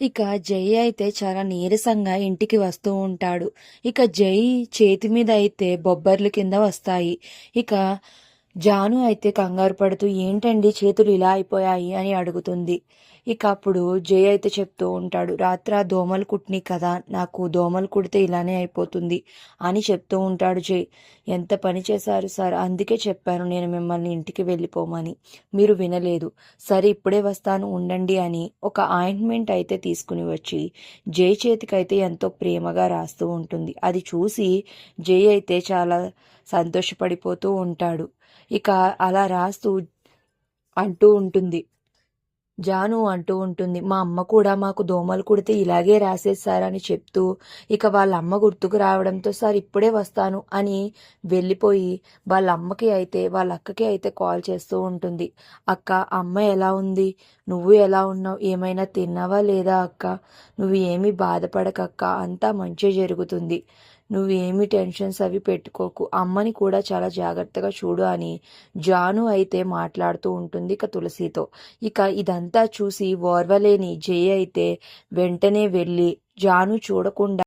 ఇక జై అయితే చాలా నీరసంగా ఇంటికి వస్తూ ఉంటాడు. ఇక జై చేతి మీద అయితే బొబ్బర్లు కింద వస్తాయి. ఇక జాను అయితే కంగారు పడుతూ ఏంటండి చేతులు ఇలా అయిపోయాయి? అని అడుగుతుంది. ఇక అప్పుడు జై అయితే చెప్తూ ఉంటాడు రాత్ర దోమలు కుట్ని కదా నాకు దోమలు కుడితే ఇలానే అయిపోతుంది అని చెప్తూ ఉంటాడు జై ఎంత పని చేశారు సార్? అందుకే చెప్పాను నేను మిమ్మల్ని ఇంటికి వెళ్ళిపోమని. మీరు వినలేదు. సరే ఇప్పుడే వస్తాను ఉండండి అని ఒక ఆయింట్మెంట్ అయితే తీసుకుని వచ్చి జై చేతికైతే ఎంతో ప్రేమగా రాస్తూ ఉంటుంది. అది చూసి జై అయితే చాలా సంతోషపడిపోతూ ఉంటాడు. ఇక అలా రాస్తూ అంటూ ఉంటుంది. జాను అంటూ ఉంటుంది మా అమ్మ కూడా మాకు దోమలు కుడితే ఇలాగే రాసేసారని చెప్తూ ఇక వాళ్ళ అమ్మ గుర్తుకు రావడంతో సార్ ఇప్పుడే వస్తాను అని వెళ్ళిపోయి వాళ్ళ అమ్మకి అయితే వాళ్ళ అక్కకి అయితే కాల్ చేస్తూ ఉంటుంది. అక్క అమ్మ ఎలా ఉంది? నువ్వు ఎలా ఉన్నావు? ఏమైనా తిన్నావా లేదా అక్క? నువ్వు ఏమీ బాధపడకక్క అంతా మంచి జరుగుతుంది. నువ్వు ఏమి టెన్షన్స్ అవి పెట్టుకోకు. అమ్మని కూడా చాలా జాగ్రత్తగా చూడు అని జాను అయితే మాట్లాడుతూ ఉంటుంది ఇక తులసితో. ఇక ఇదంతా చూసి ఓర్వలేని జయ అయితే వెంటనే వెళ్ళి జాను చూడకుండా